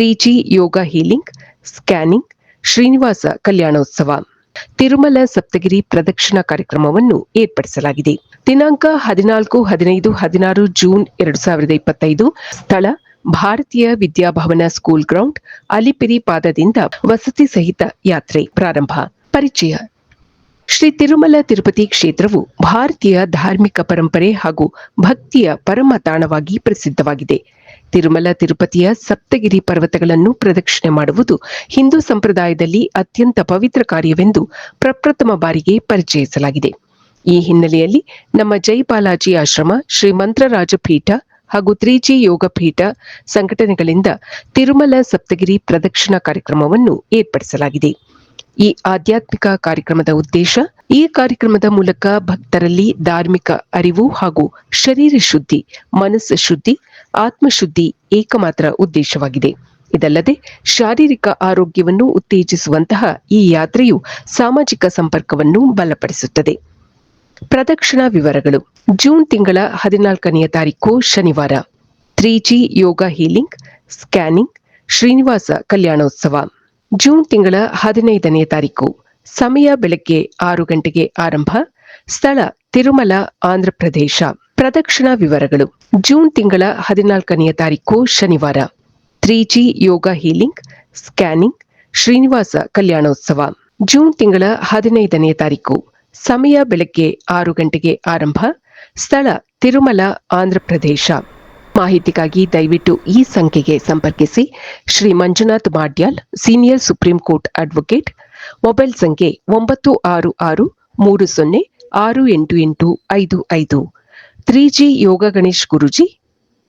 Three G yoga healing, scanning, Srinivasa Kalyanotsava. Tirumala Saptagiri ಪ್ರದಕ್ಷಿಣಾ ಕಾರ್ಯಕ್ರಮವನ್ನು ಏರ್ಪಡಿಸಲಾಗಿದೆ. ದಿನಾಂಕ ಹದಿನಾಲ್ಕು, ಹದಿನೈದು, ಹದಿನಾರು ಜೂನ್ ಎರಡು ಸಾವಿರದ ಇಪ್ಪತ್ತೈದು, ಸ್ಥಳ ಭಾರತೀಯ ವಿದ್ಯಾಭವನ ಸ್ಕೂಲ್ ಗ್ರೌಂಡ್, ಅಲಿಪಿರಿ ಪಾದದಿಂದ ವಸತಿ ಸಹಿತ ಯಾತ್ರೆ ಪ್ರಾರಂಭ. ಪರಿಚಯ. ಶ್ರೀ ತಿರುಮಲ ತಿರುಪತಿ ಕ್ಷೇತ್ರವು ಭಾರತೀಯ ಧಾರ್ಮಿಕ ಪರಂಪರೆ ಹಾಗೂ ಭಕ್ತಿಯ ಪರಮ ತಾಣವಾಗಿ ಪ್ರಸಿದ್ಧವಾಗಿದೆ. ತಿರುಮಲ, ತಿರುಪತಿಯ ಸಪ್ತಗಿರಿ ಪರ್ವತಗಳನ್ನು ಪ್ರದಕ್ಷಿಣೆ ಮಾಡುವುದು ಹಿಂದೂ ಸಂಪ್ರದಾಯದಲ್ಲಿ ಅತ್ಯಂತ ಪವಿತ್ರ ಕಾರ್ಯವೆಂದು ಪ್ರಪ್ರಥಮ ಬಾರಿಗೆ ಪರಿಚಯಿಸಲಾಗಿದೆ. ಈ ಹಿನ್ನೆಲೆಯಲ್ಲಿ ನಮ್ಮ ಜೈಪಾಲಾಜಿ ಆಶ್ರಮ, ಶ್ರೀ ಮಂತ್ರರಾಜ ಪೀಠ ಹಾಗೂ ತ್ರಿಜಿ ಯೋಗ ಪೀಠ ಸಂಘಟನೆಗಳಿಂದ ತಿರುಮಲ ಸಪ್ತಗಿರಿ ಪ್ರದಕ್ಷಿಣಾ ಕಾರ್ಯಕ್ರಮವನ್ನು ಏರ್ಪಡಿಸಲಾಗಿದೆ. ಈ ಆಧ್ಯಾತ್ಮಿಕ ಕಾರ್ಯಕ್ರಮದ ಉದ್ದೇಶ ಈ ಕಾರ್ಯಕ್ರಮದ ಮೂಲಕ ಭಕ್ತರಲ್ಲಿ ಧಾರ್ಮಿಕ ಅರಿವು ಹಾಗೂ ಶರೀರ ಶುದ್ಧಿ, ಮನಸ್ಸು ಶುದ್ಧಿ ಆತ್ಮಶುದ್ಧಿ ಏಕಮಾತ್ರ ಉದ್ದೇಶವಾಗಿದೆ. ಇದಲ್ಲದೆ ಶಾರೀರಿಕ ಆರೋಗ್ಯವನ್ನು ಉತ್ತೇಜಿಸುವಂತಹ ಈ ಯಾತ್ರೆಯು ಸಾಮಾಜಿಕ ಸಂಪರ್ಕವನ್ನು ಬಲಪಡಿಸುತ್ತದೆ. ಪ್ರದಕ್ಷಿಣಾ ವಿವರಗಳು. ಜೂನ್ ತಿಂಗಳ ಹದಿನಾಲ್ಕನೆಯ ತಾರೀಕು ಶನಿವಾರ. Three G yoga healing, scanning, Srinivasa Kalyanotsava. June ತಿಂಗಳ ಹದಿನೈದನೆಯ ತಾರೀಕು. ಸಮಯ ಬೆಳಗ್ಗೆ ಆರು ಗಂಟೆಗೆ ಆರಂಭ. ಸ್ಥಳ ತಿರುಮಲ ಆಂಧ್ರಪ್ರದೇಶ ಪ್ರದಕ್ಷಿಣಾ ವಿವರಗಳು. ಜೂನ್ ತಿಂಗಳ ಹದಿನಾಲ್ಕನೆಯ ತಾರೀಕು ಶನಿವಾರ. Three G yoga healing, scanning, Srinivasa Kalyanotsava. June ತಿಂಗಳ ಹದಿನೈದನೇ ತಾರೀಕು. ಸಮಯ ಬೆಳಗ್ಗೆ ಆರು ಗಂಟೆಗೆ ಆರಂಭ. ಸ್ಥಳ ತಿರುಮಲ ಆಂಧ್ರಪ್ರದೇಶ ಮಾಹಿತಿಗಾಗಿ ದಯವಿಟ್ಟು ಈ ಸಂಖ್ಯೆಗೆ ಸಂಪರ್ಕಿಸಿ. Shri Manjunath Madyal, senior supreme court advocate. Mobile ಸಂಖ್ಯೆ ಒಂಬತ್ತು ಆರು ಆರು ಮೂರು ಸೊನ್ನೆ ಆರು ಎಂಟು ಎಂಟು ಐದು ಐದು. Three G yoga Ganesh Guruji,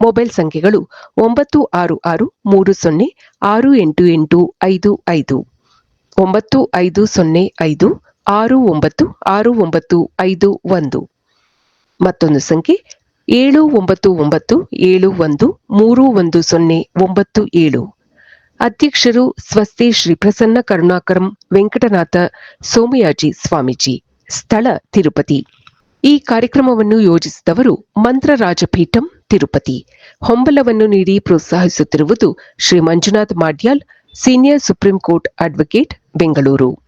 mobile ಸಂಖ್ಯೆಗಳು ಒಂಬತ್ತು ಆರು ಆರು ಮೂರು ಸೊನ್ನೆ ಆರು ಎಂಟು ಎಂಟು ಐದು ಐದು. ಒಂಬತ್ತು ಐದು ಸೊನ್ನೆ ಐದು ಆರು ಒಂಬತ್ತು ಆರು ಒಂಬತ್ತು ಐದು ಒಂದು. ಮತ್ತೊಂದು ಸಂಖ್ಯೆ ಏಳು ಒಂಬತ್ತು ಒಂಬತ್ತು ಏಳು ಒಂದು ಮೂರು ಒಂದು ಸೊನ್ನೆ ಒಂಬತ್ತು ಏಳು. ಅಧ್ಯಕ್ಷರು ಸ್ವಸ್ತಿ ಶ್ರೀ ಪ್ರಸನ್ನ ಕರುಣಾಕರಂ ವೆಂಕಟನಾಥ ಸೋಮಯಾಜಿ ಸ್ವಾಮೀಜಿ. ಸ್ಥಳ ತಿರುಪತಿ. ಈ ಕಾರ್ಯಕ್ರಮವನ್ನು ಯೋಜಿಸಿದವರು ಮಂತ್ರರಾಜಪೀಠಂ ತಿರುಪತಿ. ಹೊಂಬಲವನ್ನು ನೀಡಿ ಪ್ರೋತ್ಸಾಹಿಸುತ್ತಿರುವುದು Shri Manjunath Madyal, senior supreme court advocate, Bengaluru.